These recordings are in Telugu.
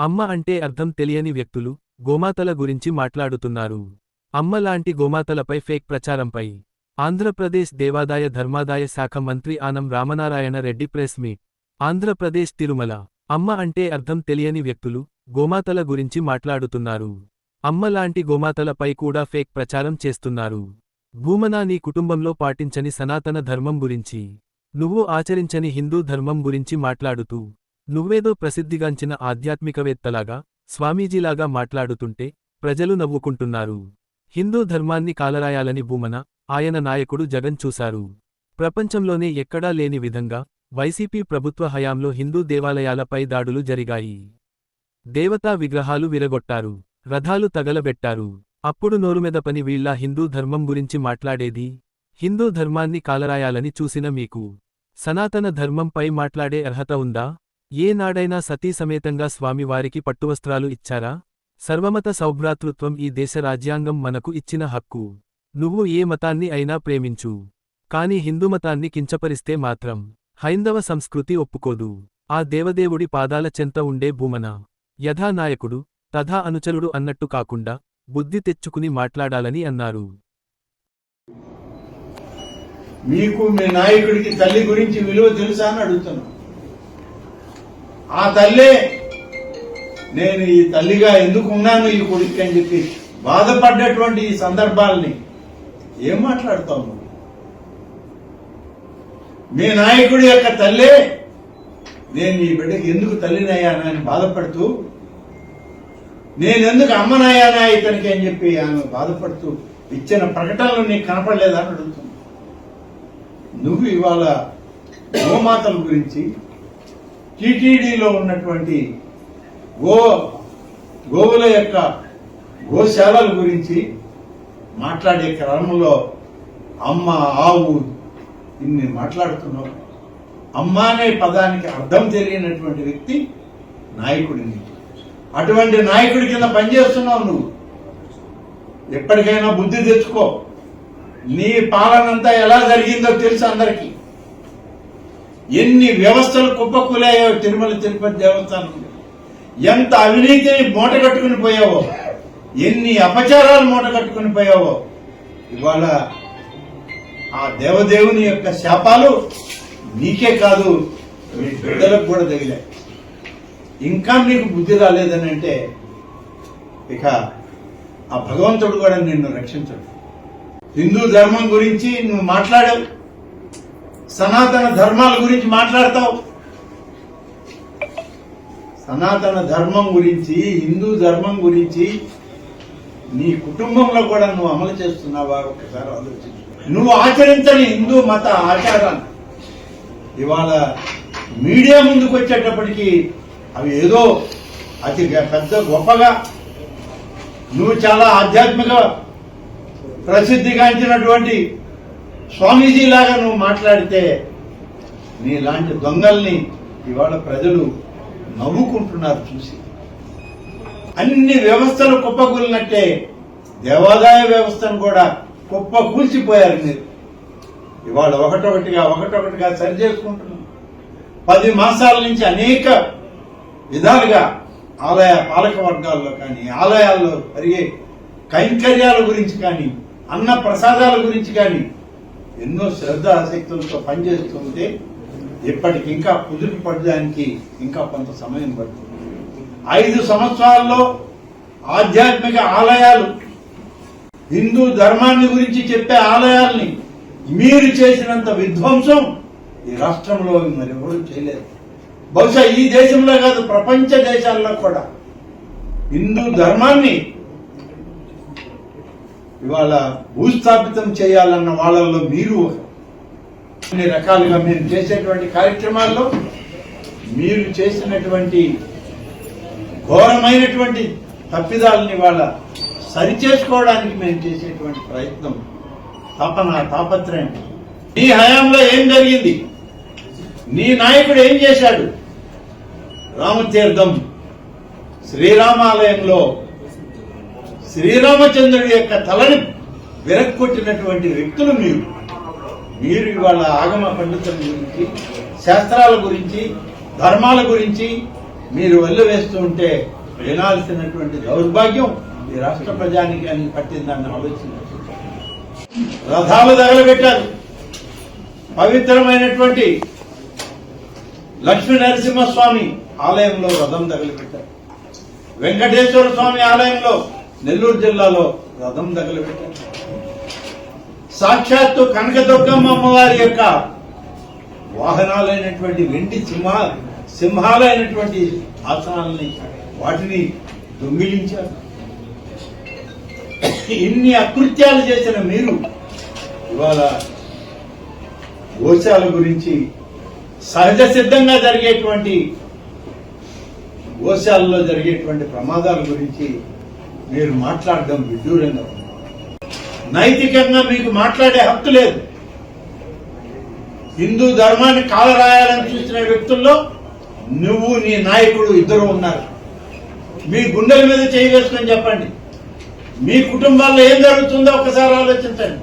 అమ్మ అంటే అర్థం తెలియని వ్యక్తులు గోమాతల గురించి మాట్లాడుతున్నారు. అమ్మ లాంటి గోమాతలపై ఫేక్ ప్రచారంపై ఆంధ్రప్రదేశ్ దేవాదాయ ధర్మాదాయ శాఖ మంత్రి ఆనం రామనారాయణ రెడ్డి ప్రెస్ మీట్. ఆంధ్రప్రదేశ్ తిరుమల. అమ్మ అంటే అర్థం తెలియని వ్యక్తులు గోమాతల గురించి మాట్లాడుతున్నారు. అమ్మ లాంటి గోమాతలపై కూడా ఫేక్ ప్రచారం చేస్తున్నారు. భూమనా నీ కుటుంబంలో పాటించని సనాతన ధర్మం గురించి. నువ్వు ఆచరించని హిందూ ధర్మం గురించి మాట్లాడుతూ నువ్వేదో ప్రసిద్ధిగాంచిన ఆధ్యాత్మికవేత్తలాగా స్వామీజీలాగా మాట్లాడుతుంటే ప్రజలు నవ్వుకుంటున్నారు. హిందూ ధర్మాన్ని కాలరాయాలని భూమన ఆయన నాయకుడు జగన్ చూశారు. ప్రపంచంలోనే ఎక్కడా లేని విధంగా వైసీపీ ప్రభుత్వ హయాంలో హిందూ దేవాలయాలపై దాడులు జరిగాయి. దేవతా విగ్రహాలు విరగొట్టారు రథాలు తగలబెట్టారు. అప్పుడు నోరుమెదపని వీళ్ళ హిందూ ధర్మం గురించి మాట్లాడేది హిందూ ధర్మాన్ని కాలరాయాలని చూసిన మీకు. సనాతన ధర్మంపై మాట్లాడే అర్హత ఉందా? ఏనాడైనా సతీసమేతంగా స్వామివారికి పట్టువస్త్రాలు ఇచ్చారా? సర్వమత సౌభ్రాతృత్వం ఈ దేశ రాజ్యాంగం మనకు ఇచ్చిన హక్కు. నువ్వు ఏ మతాన్ని అయినా ప్రేమించు. కాని హిందూమతాన్ని కించపరిస్తే మాత్రం హైందవ సంస్కృతి ఒప్పుకోదు. ఆ దేవదేవుడి పాదాల చెంత ఉండే భూమన. యథా నాయకుడు తథా అనుచరుడు అన్నట్టు కాకుండా బుద్ధి తెచ్చుకుని మాట్లాడాలని అన్నారు. మీకు మీ నాయకుడికి తల్లి గురించి విలువ తెలుసా అని అడుగుతున్నాను. ఆ తల్లే నేను ఈ తల్లిగా ఎందుకు ఉన్నాను ఈ కొడుకు అని చెప్పి బాధపడ్డటువంటి ఈ సందర్భాల్ని ఏం మాట్లాడుతావు నువ్వు? మీ నాయకుడి యొక్క తల్లే నేను ఈ బిడ్డకి ఎందుకు తల్లినయ్యానని బాధపడుతూ నేను ఎందుకు అమ్మనయ్యానా ఇతనికి అని చెప్పి ఆమె బాధపడుతూ ఇచ్చిన ప్రకటనలు నీకు కనపడలేదని అడుగుతుంది. నువ్వు ఇవాళ గోమాతల గురించి టీటీడీలో ఉన్నటువంటి గో గోవుల యొక్క గోశాలల గురించి మాట్లాడే క్రమంలో అమ్మ ఆవు ఇన్ని మాట్లాడుతున్నావు అమ్మ అనే పదానికి అర్థం తెలియనటువంటి వ్యక్తి నాయకుడిని. అటువంటి నాయకుడి కింద పనిచేస్తున్నావు నువ్వు. ఎప్పటికైనా బుద్ధి తెచ్చుకో. నీ పాలనంతా ఎలా జరిగిందో తెలుసు అందరికీ. ఎన్ని వ్యవస్థలు కుప్పకూలాయో తిరుమల తిరుపతి దేవస్థానం. ఎంత అవినీతిని మూట కట్టుకుని పోయావో ఎన్ని అపచారాలు మూట కట్టుకుని పోయావో ఇవాళ ఆ దేవదేవుని యొక్క శాపాలు నీకే కాదు మీ బిడ్డలకు కూడా తగిలాయి. ఇంకా నీకు బుద్ధి రాలేదని అంటే ఇక ఆ భగవంతుడు కూడా నిన్ను రక్షించడు. హిందూ ధర్మం గురించి నువ్వు మాట్లాడావు. సనాతన ధర్మాల గురించి మాట్లాడతావు? సనాతన ధర్మం గురించి హిందూ ధర్మం గురించి నీ కుటుంబంలో కూడా నువ్వు అమలు చేస్తున్నావా? ఒకసారి ఆలోచించు. నువ్వు ఆచరించని హిందూ మత ఆచారాన్ని ఇవాళ మీడియా ముందుకు వచ్చేటప్పటికి అవి ఏదో అతి పెద్ద గొప్పగా నువ్వు చాలా ఆధ్యాత్మిక ప్రసిద్ధిగాంచినటువంటి స్వామీజీ లాగా నువ్వు మాట్లాడితే నీలాంటి దొంగల్ని ఇవాళ ప్రజలు నవ్వుకుంటున్నారు చూసి. అన్ని వ్యవస్థలు కుప్పకూలినట్టే దేవాదాయ వ్యవస్థను కూడా కుప్ప కూల్చిపోయారు మీరు. ఇవాళ ఒకటొకటిగా ఒకటొకటిగా సరి చేసుకుంటున్నాం. పది మాసాల నుంచి అనేక విధాలుగా ఆలయ పాలక వర్గాల్లో కానీ ఆలయాల్లో జరిగే కైంకర్యాల గురించి కానీ అన్న ప్రసాదాల గురించి కానీ ఎన్నో శ్రద్ధ ఆసక్తులతో పనిచేస్తుంటే ఇప్పటికి ఇంకా కుదురు పడడానికి ఇంకా కొంత సమయం పడుతుంది. ఐదు సంవత్సరాల్లో ఆధ్యాత్మిక ఆలయాలు హిందూ ధర్మాన్ని గురించి చెప్పే ఆలయాల్ని మీరు చేసినంత విధ్వంసం ఈ రాష్ట్రంలో మరెవరూ చేయలేదు. బహుశా ఈ దేశంలో కాదు ప్రపంచ దేశాల్లో కూడా. హిందూ ధర్మాన్ని ఇవాళ భూస్థాపితం చేయాలన్న వాళ్ళల్లో మీరు అన్ని రకాలుగా మీరు చేసేటువంటి కార్యక్రమాల్లో మీరు చేసినటువంటి ఘోరమైనటువంటి తప్పిదాలని వాళ్ళ సరిచేసుకోవడానికి మేము చేసేటువంటి ప్రయత్నం తపన తాపత్రయం. నీ హయాంలో ఏం జరిగింది? నీ నాయకుడు ఏం చేశాడు? రామతీర్థం శ్రీరామాలయంలో శ్రీరామచంద్రుడి యొక్క తలని విరక్కొట్టినటువంటి వ్యక్తులు మీరు. మీరు ఇవాళ ఆగమ పండితుల గురించి శాస్త్రాల గురించి ధర్మాల గురించి మీరు వల్లు వేస్తూ ఉంటే వినాల్సినటువంటి దౌర్భాగ్యం ఈ రాష్ట్ర ప్రజానికి పట్టిందని ఆలోచన. రథాలు తగలబెట్టారు. పవిత్రమైనటువంటి లక్ష్మీ నరసింహస్వామి ఆలయంలో రథం తగలబెట్టారు. వెంకటేశ్వర స్వామి ఆలయంలో నెల్లూరు జిల్లాలో రథం తగలబెట్టారు. సాక్షాత్తు కనకదుర్గమ్మ అమ్మవారి యొక్క వాహనాలైనటువంటి వెండి సింహ సింహాలైనటువంటి ఆసనాలని వాటిని దొంగిలించారు. ఇన్ని అకృత్యాలు చేసిన మీరు ఇవాళ గోశాల గురించి సహజ సిద్ధంగా జరిగేటువంటి గోశాలలో జరిగేటువంటి ప్రమాదాల గురించి మీరు మాట్లాడడం విడ్డూరంగా నైతికంగా మీకు మాట్లాడే హక్కు లేదు. హిందూ ధర్మాన్ని కాలరాయాలని చూసిన వ్యక్తుల్లో నువ్వు నీ నాయకుడు ఇద్దరు ఉన్నారు. మీ గుండెల మీద చేయవేసుకొని చెప్పండి. మీ కుటుంబాల్లో ఏం జరుగుతుందో ఒకసారి ఆలోచించండి.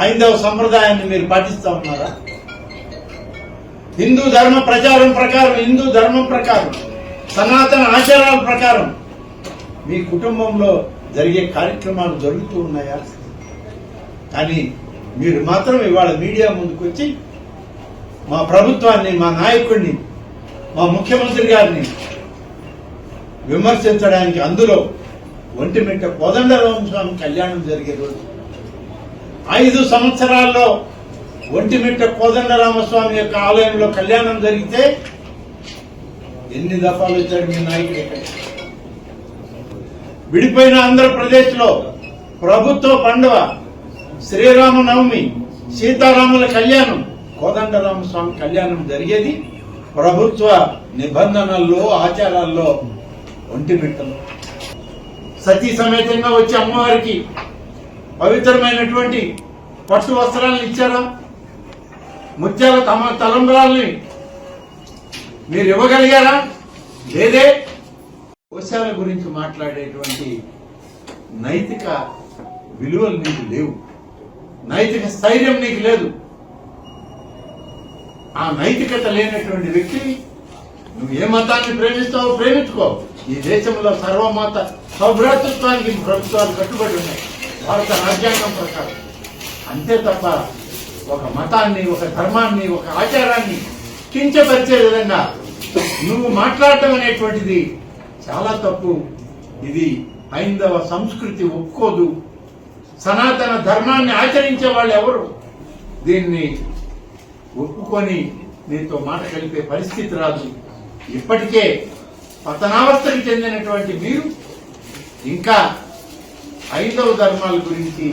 హైందవ సంప్రదాయాన్ని మీరు పాటిస్తా ఉన్నారా? హిందూ ధర్మ ప్రచారం ప్రకారం హిందూ ధర్మం ప్రకారం సనాతన ఆచారాల ప్రకారం మీ కుటుంబంలో జరిగే కార్యక్రమాలు జరుగుతూ ఉన్నాయా? కానీ మీరు మాత్రం ఇవాళ మీడియా ముందుకు వచ్చి మా ప్రభుత్వాన్ని మా నాయకుడిని మా ముఖ్యమంత్రి గారిని విమర్శించడానికి అందులో ఒంటిమిట్ట కోదండరామ స్వామి కళ్యాణం జరిగే రోజు. ఐదు సంవత్సరాల్లో ఒంటిమిట్ట కోదండరామస్వామి యొక్క ఆలయంలో కళ్యాణం జరిగితే ఎన్ని దఫాలు వచ్చాడు మీ నాయకుడు విడిపోయిన ఆంధ్రప్రదేశ్లో ప్రభుత్వ పండుగ శ్రీరామనవమి సీతారాముల కళ్యాణం కోదండరామస్వామి కళ్యాణం జరిగేది. ప్రభుత్వ నిబంధనల్లో ఆచారాల్లో ఒంటిమిట్టలో సతీ సమేతంగా వచ్చి అమ్మవారికి పవిత్రమైనటువంటి పట్టు వస్త్రాలను ఇచ్చారా? ముత్యాల తమ తలంబరాల్ని మీరు ఇవ్వగలిగారా? లేదే. కోశాల గురించి మాట్లాడేటువంటి నైతిక విలువలు నీకు లేవు. నైతిక స్థైర్యం నీకు లేదు. ఆ నైతికత లేనటువంటి వ్యక్తి నువ్వు ఏ మతాన్ని ప్రేమిస్తావో ప్రేమించుకో. ఈ దేశంలో సర్వమత సౌభ్రాతృత్వానికి ప్రభుత్వాలు కట్టుబడి ఉన్నాయి. భారత రాజ్యాంగం ప్రకారం. అంతే తప్ప ఒక మతాన్ని ఒక ధర్మాన్ని ఒక ఆచారాన్ని కించపరిచే విధంగా నువ్వు మాట్లాడటం అనేటువంటిది చాలా తప్పు. ఇది హైందవ సంస్కృతి ఒప్పుకోదు. సనాతన ధర్మాన్ని ఆచరించే వాళ్ళు ఎవరు? దీన్ని ఒప్పుకొని నీతో మాట కలిపే పరిస్థితి రాదు. ఇప్పటికే పతనావస్థకి చెందినటువంటి మీరు ఇంకా ఐదవ ధర్మాల గురించి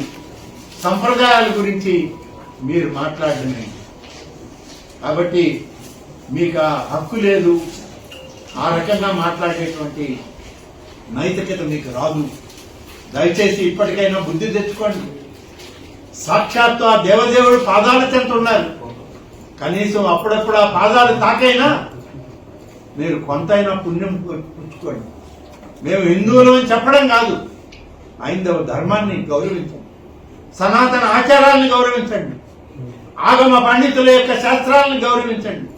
సంప్రదాయాల గురించి మీరు మాట్లాడమే కాబట్టి మీకు ఆ హక్కు లేదు. ఆ రకంగా మాట్లాడేటువంటి నైతికత మీకు రాదు. దయచేసి ఇప్పటికైనా బుద్ధి తెచ్చుకోండి. సాక్షాత్తు ఆ దేవదేవుడు పాదాల తింటున్నారు కనీసం అప్పుడప్పుడు ఆ పాదాలు తాకైనా మీరు కొంతైనా పుణ్యం పుచ్చుకోండి. మేము హిందువులు అని చెప్పడం కాదు. ఐందవ ధర్మాన్ని గౌరవించండి. సనాతన ఆచారాలను గౌరవించండి. ఆగమ పండితుల యొక్క శాస్త్రాలను గౌరవించండి.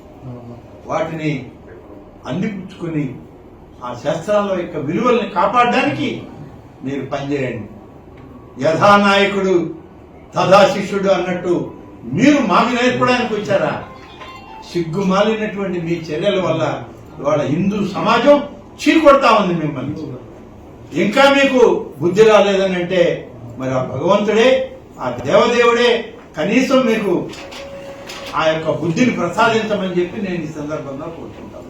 వాటిని అందిపుచ్చుకుని ఆ శాస్త్రాల యొక్క విలువల్ని కాపాడడానికి మీరు పనిచేయండి. యథానాయకుడు తథా శిష్యుడు అన్నట్టు మీరు మాకు నేర్పడానికి వచ్చారా? సిగ్గుమాలినటువంటి మీ చర్యల వల్ల ఇవాళ హిందూ సమాజం చీకొడతా ఉంది మిమ్మల్ని. ఇంకా మీకు బుద్ధి రాలేదని అంటే మరి ఆ భగవంతుడే ఆ దేవదేవుడే కనీసం మీకు ఆ యొక్క బుద్ధిని ప్రసాదించమని చెప్పి నేను ఈ సందర్భంగా కోరుకుంటాను.